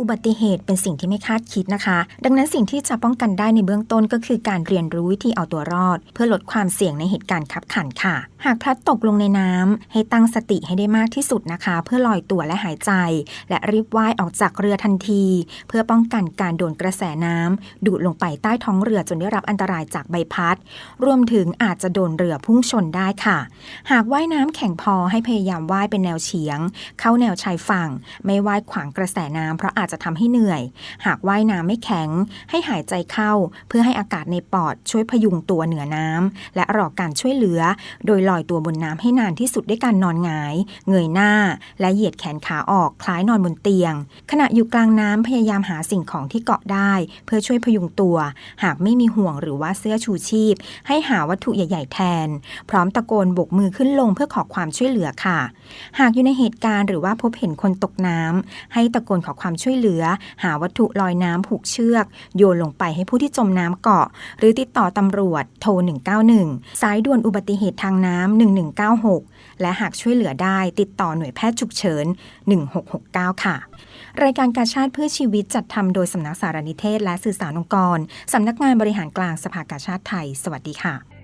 อุบัติเหตุเป็นสิ่งที่ไม่คาดคิดนะคะ ดังนั้นสิ่งที่จะป้องกันได้ในเบื้องต้นก็คือการเรียนรู้วิธีเอาตัวรอด เพื่อลดความเสี่ยงในเหตุการณ์ขับขันค่ะ หากพลัดตกลงในน้ำให้ตั้งสติให้ได้มากที่สุดนะคะ เพื่อลอยตัวและหายใจ และรีบว่ายออกจากเรือทันที เพื่อป้องกันการโดนกระแสน้ำดูดลงไปใต้ท้องเรือจนได้รับอันตรายจากใบพัด รวมถึงอาจจะโดนเรือพุ่งชนได้ค่ะ หากว่ายน้ำแข็งพอให้พยายามว่ายเป็นแนวเฉียง เข้าแนวชายฝั่ง ไม่ว่ายขวางกระแสน้ำเพราะอาจจะทำให้เหนื่อย หากว่ายน้ำไม่แข็ง ให้หายใจเข้า เพื่อให้อากาศในปอดช่วยพยุงตัวเหนือน้ำและรอการช่วยเหลือ โดยลอยตัวบนน้ำให้นานที่สุดด้วยการนอนหงาย เงยหน้า และเหยียดแขนขาออกคล้ายนอนบนเตียง ขณะอยู่กลางน้ำพยายามหาสิ่งของที่เกาะได้ เพื่อช่วยพยุงตัว หากไม่มีห่วงหรือว่าเสื้อชูชีพ ให้หาวัตถุใหญ่ ๆ แทน พร้อมตะโกนบกมือขึ้นลงเพื่อขอความช่วยเหลือค่ะ หากอยู่ในเหตุการณ์หรือว่าพบเห็นคนตกน้ำให้ตะโกนขอความช่วยเหลือ หาวัตถุลอยน้ำผูกเชือก โยนลงไปให้ผู้ที่จมน้ำเกาะ หรือติดต่อตำรวจโทร 191 สายด่วนอุบัติเหตุทางน้ำ 1196 และหากช่วยเหลือได้ติดต่อหน่วยแพทย์ฉุกเฉิน 1669 ค่ะ รายการกาชาติเพื่อชีวิตจัดทำโดยสำนักสารนิเทศ และสื่อสารองค์กรสำนักงานบริหารกลางสภากาชาติไทย สวัสดีค่ะ